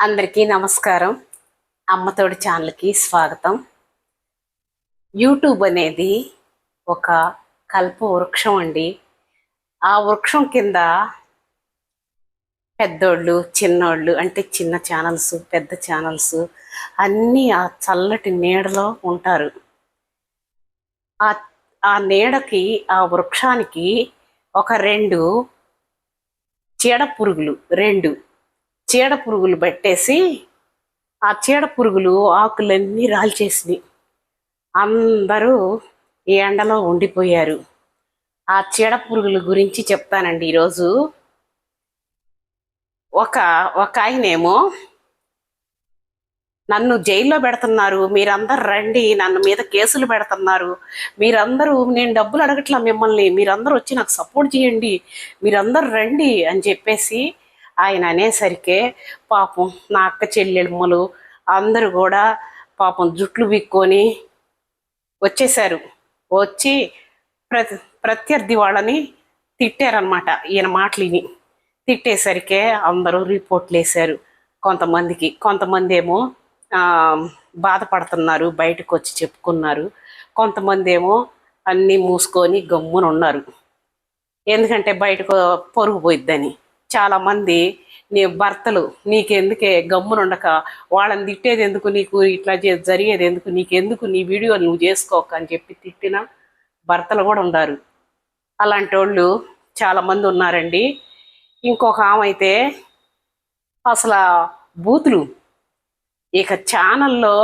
అందరికీ నమస్కారం. అమ్మతోడి ఛానల్కి స్వాగతం. యూట్యూబ్ అనేది ఒక కల్ప వృక్షం అండి. ఆ వృక్షం కింద పెద్దోళ్ళు చిన్నోళ్ళు అంటే చిన్న ఛానల్స్ పెద్ద ఛానల్స్ అన్నీ ఆ చల్లటి నీడలో ఉంటారు. ఆ ఆ నీడకి ఆ వృక్షానికి ఒక రెండు చీడ పురుగులు రెండు చీడ పురుగులు పెట్టేసి ఆ చీడ పురుగులు ఆకులన్నీ రాల్చేసినాయి. అందరూ ఈ ఎండలో ఉండిపోయారు. ఆ చీడ పురుగుల గురించి చెప్తానండి ఈరోజు. ఒక ఒక ఆయనేమో నన్ను జైల్లో పెడుతున్నారు మీరందరు రండి నన్ను మీద కేసులు పెడుతున్నారు మీరందరూ నేను డబ్బులు అడగట్లా మిమ్మల్ని మీరందరూ వచ్చి నాకు సపోర్ట్ చేయండి మీరందరూ రండి అని చెప్పేసి ఆయన అనేసరికే పాపం నా అక్క చెల్లెమ్మలు అందరూ కూడా పాపం జుట్లు బిక్కొని వచ్చేసారు వచ్చి ప్రతి ప్రత్యర్థి వాళ్ళని తిట్టారనమాట ఈయన మాటలు విని తిట్టేసరికే అందరూ రిపోర్ట్లు వేశారు కొంతమందికి. కొంతమంది ఏమో బాధపడుతున్నారు బయటకు వచ్చి చెప్పుకున్నారు. కొంతమంది ఏమో అన్నీ మూసుకొని గమ్మున ఉన్నారు ఎందుకంటే బయటకు పొరుగు పోయిద్దని. చాలా మంది నీ భర్తలు నీకెందుకే గమ్మునుండక? వాళ్ళని తిట్టేది ఎందుకు నీకు? ఇట్లా చే- జరిగేది ఎందుకు? నీకెందుకు? నీ వీడియోలు నువ్వు చేసుకోక అని చెప్పి తిట్టిన భర్తలు కూడా ఉన్నారు అలాంటి వాళ్ళు చాలా మంది ఉన్నారండి. ఇంకొక ఆమె అయితే అసలు బూతులు. ఇక ఛానల్లో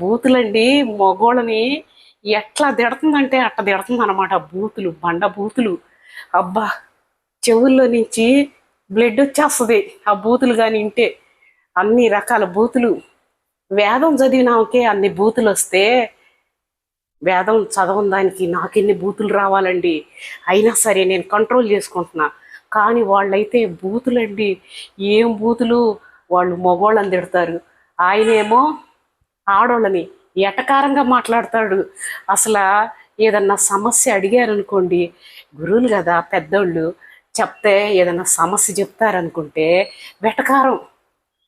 బూతులండి మగోళ్ళని ఎట్లా తిడుతుందంటే అట్లా తిడుతుంది అనమాట బూతులు బండ బూతులు. అబ్బా చెవుల్లో నుంచి బ్లడ్ వచ్చేస్తుంది. ఆ బూతులు కానీ ఇంటే అన్ని రకాల బూతులు. వేదం చదివినాకే అన్ని బూతులు వస్తే వేదం చదవని దానికి నాకెన్ని బూతులు రావాలండి. అయినా సరే నేను కంట్రోల్ చేసుకుంటున్నా. కానీ వాళ్ళైతే బూతులండి. ఏం బూతులు? వాళ్ళు మగవాళ్ళని తిడతారు. ఆయనేమో ఆడోళ్ళని ఎటకారంగా మాట్లాడతాడు. అసలు ఏదన్నా సమస్య అడిగారనుకోండి గురువులు కదా పెద్దోళ్ళు చెప్తే ఏదైనా సమస్య చెప్తారనుకుంటే వెటకారం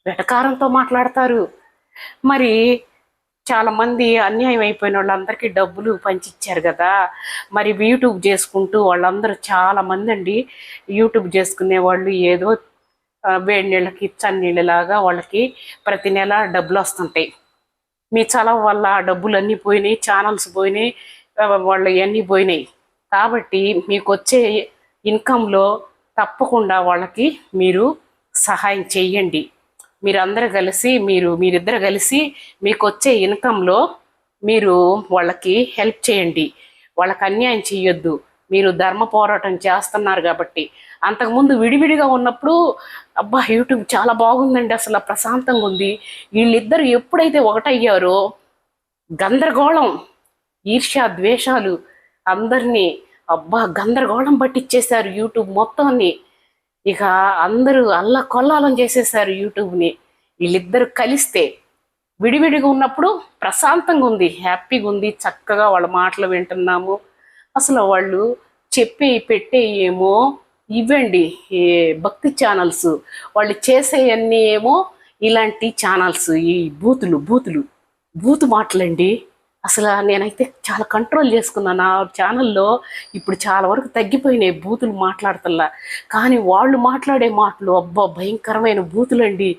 వెటకారంతో మాట్లాడతారు. మరి చాలామంది అన్యాయం అయిపోయిన వాళ్ళందరికీ డబ్బులు పంచిచ్చారు కదా. మరి యూట్యూబ్ చేసుకుంటూ వాళ్ళందరూ చాలా మంది అండి యూట్యూబ్ చేసుకునే వాళ్ళు ఏదో వేడి నీళ్ళకి చన్నీళ్ళలాగా వాళ్ళకి ప్రతి నెల డబ్బులు వస్తుంటాయి. మీ చలవ వల్ల డబ్బులు అన్నీ పోయినాయి ఛానల్స్ పోయినాయి వాళ్ళు అన్నీ పోయినాయి. కాబట్టి మీకు వచ్చే ఇన్కంలో తప్పకుండా వాళ్ళకి మీరు సహాయం చేయండి. మీరందరూ కలిసి మీరు మీరిద్దరు కలిసి మీకు వచ్చే ఇన్కంలో మీరు వాళ్ళకి హెల్ప్ చేయండి. వాళ్ళకి అన్యాయం చేయొద్దు. మీరు ధర్మ పోరాటం చేస్తున్నారు కాబట్టి. అంతకుముందు విడివిడిగా ఉన్నప్పుడు అబ్బా యూట్యూబ్ చాలా బాగుందండి అసలు ప్రశాంతంగా ఉంది. వీళ్ళిద్దరు ఎప్పుడైతే ఒకటయ్యారో గందరగోళం ఈర్ష్య ద్వేషాలు అందరినీ అబ్బా గందరగోళం పట్టించేశారు యూట్యూబ్ మొత్తాన్ని. ఇక అందరూ అల్ల కొల్లాలం చేసేసారు యూట్యూబ్ని. వీళ్ళిద్దరు కలిస్తే విడివిడిగా ఉన్నప్పుడు ప్రశాంతంగా ఉంది హ్యాపీగా ఉంది చక్కగా వాళ్ళ మాటలు వింటున్నాము. అసలు వాళ్ళు చెప్పే పెట్టే ఏమో ఇవ్వండి ఏ భక్తి ఛానల్స్. వాళ్ళు చేసేయన్నీ ఏమో ఇలాంటి ఛానల్స్ ఈ బూతులు బూతులు బూతు మాటలండి. అసలు నేనైతే చాలా కంట్రోల్ చేసుకున్నాను. నా ఛానల్లో ఇప్పుడు చాలా వరకు తగ్గిపోయినాయి బూతులు మాట్లాడుతున్నా కానీ వాళ్ళు మాట్లాడే మాటలు అబ్బా భయంకరమైన బూతులండి.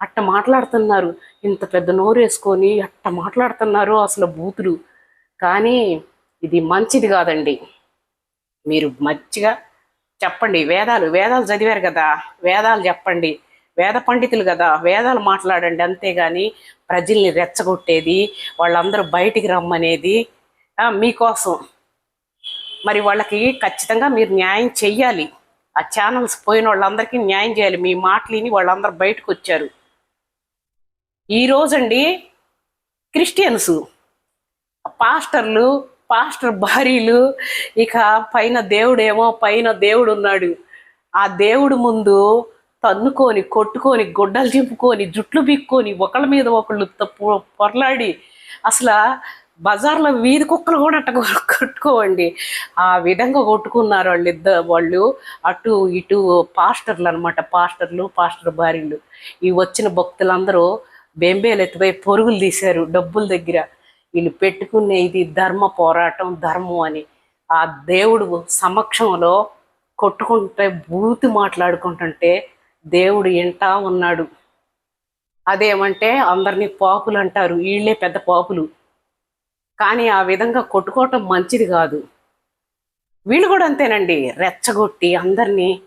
అట్ట మాట్లాడుతున్నారు. ఇంత పెద్ద నోరు వేసుకొని అట్ట మాట్లాడుతున్నారు అసలు బూతులు. కానీ ఇది మంచిది కాదండి. మీరు మంచిగా చెప్పండి. వేదాలు వేదాలు చదివారు కదా. వేదాలు చెప్పండి. వేద పండితులు కదా వేదాలు మాట్లాడండి అంతేగాని ప్రజల్ని రెచ్చగొట్టేది వాళ్ళందరూ బయటికి రమ్మనేది మీకోసం. మరి వాళ్ళకి ఖచ్చితంగా మీరు న్యాయం చెయ్యాలి. ఆ ఛానల్స్ పోయిన వాళ్ళందరికీ న్యాయం చేయాలి. మీ మాటలిని వాళ్ళందరూ బయటకు వచ్చారు ఈ రోజండి క్రిస్టియన్స్ పాస్టర్లు పాస్టర్ భార్యలు ఇక పైన దేవుడేమో పైన దేవుడు ఉన్నాడు ఆ దేవుడు ముందు తన్నుకొని కొట్టుకొని గుడ్డలు చింపుకొని జుట్లు బిక్కొని ఒకళ్ళ మీద ఒకళ్ళు తప్పు పొరలాడి అసలు బజార్లో వీధి కుక్కలు కూడా అట్ట కొట్టుకోవండి. ఆ విధంగా కొట్టుకున్నారు వాళ్ళు ఇద్దరు వాళ్ళు అటు ఇటు పాస్టర్లు అనమాట పాస్టర్లు పాస్టర్ భార్యలు. ఈ వచ్చిన భక్తులందరూ బెంబేలు ఎత్తిపోయి పొరుగులు తీశారు డబ్బుల దగ్గర. వీళ్ళు పెట్టుకునే ఇది ధర్మ పోరాటం ధర్మం అని. ఆ దేవుడు సమక్షంలో కొట్టుకుంటే బూతి మాట్లాడుకుంటుంటే దేవుడు ఇంటా ఉన్నాడు. అదేమంటే అందరినీ పాపులు అంటారు. వీళ్ళే పెద్ద పాపులు. కానీ ఆ విధంగా కొట్టుకోవటం మంచిది కాదు. వీళ్ళు కూడా అంతేనండి. రెచ్చగొట్టి అందరినీ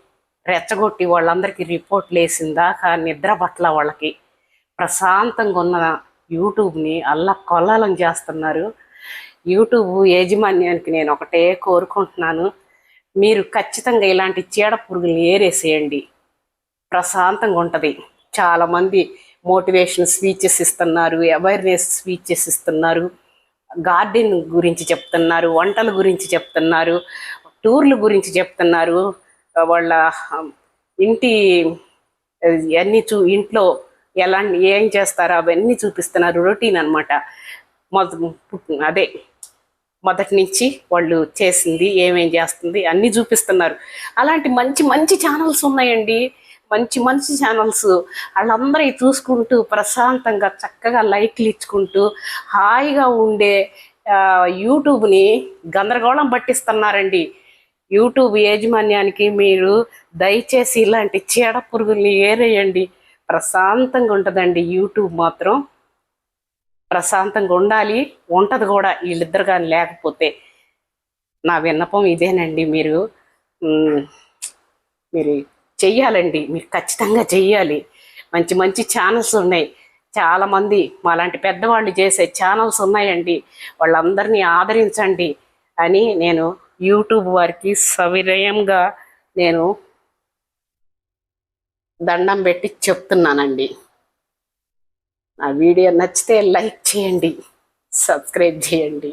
రెచ్చగొట్టి వాళ్ళందరికీ రిపోర్ట్లు వేసిందాకా నిద్ర పట్ల వాళ్ళకి. ప్రశాంతంగా ఉన్న యూట్యూబ్ని అల్లా కొల్లాలం చేస్తున్నారు. యూట్యూబ్ యాజమాన్యానికి నేను ఒకటే కోరుకుంటున్నాను. మీరు ఖచ్చితంగా ఇలాంటి చీడ పురుగులు ఏరేసేయండి. ప్రశాంతంగా ఉంటుంది. చాలామంది మోటివేషన్ స్పీచెస్ ఇస్తున్నారు అవేర్నెస్ స్పీచెస్ ఇస్తున్నారు గార్డెన్ గురించి చెప్తున్నారు వంటల గురించి చెప్తున్నారు టూర్ల గురించి చెప్తున్నారు. వాళ్ళ ఇంటి అన్నీ చూ ఇంట్లో ఎలా ఏం చేస్తారో అవన్నీ చూపిస్తున్నారు. రొటీన్ అనమాట మొద అదే మొదటి నుంచి వాళ్ళు చేసింది ఏమేం చేస్తుంది అన్నీ చూపిస్తున్నారు. అలాంటి మంచి మంచి ఛానల్స్ ఉన్నాయండి. మంచి మంచి ఛానల్స్ వాళ్ళందరూ చూసుకుంటూ ప్రశాంతంగా చక్కగా లైక్లు ఇచ్చుకుంటూ హాయిగా ఉండే యూట్యూబ్ని గందరగోళం పట్టిస్తున్నారండి. యూట్యూబ్ యాజమాన్యానికి మీరు దయచేసి ఇలాంటి చీడ పురుగుల్ని ఏరేయండి. ప్రశాంతంగా ఉంటుందండి యూట్యూబ్ మాత్రం. ప్రశాంతంగా ఉండాలి. ఉంటుంది కూడా వీళ్ళిద్దరు కానీ లేకపోతే. నా విన్నపం ఇదేనండి మీరు. మీరు చెయ్యాలండి. మీరు ఖచ్చితంగా చెయ్యాలి. మంచి మంచి ఛానల్స్ ఉన్నాయి. చాలామంది మాలాంటి పెద్దవాళ్ళు చేసే ఛానల్స్ ఉన్నాయండి. వాళ్ళందరినీ ఆదరించండి అని నేను యూట్యూబ్ వారికి సవినయంగా నేను దండం పెట్టి చెప్తున్నానండి. నా వీడియో నచ్చితే లైక్ చేయండి. సబ్స్క్రైబ్ చేయండి.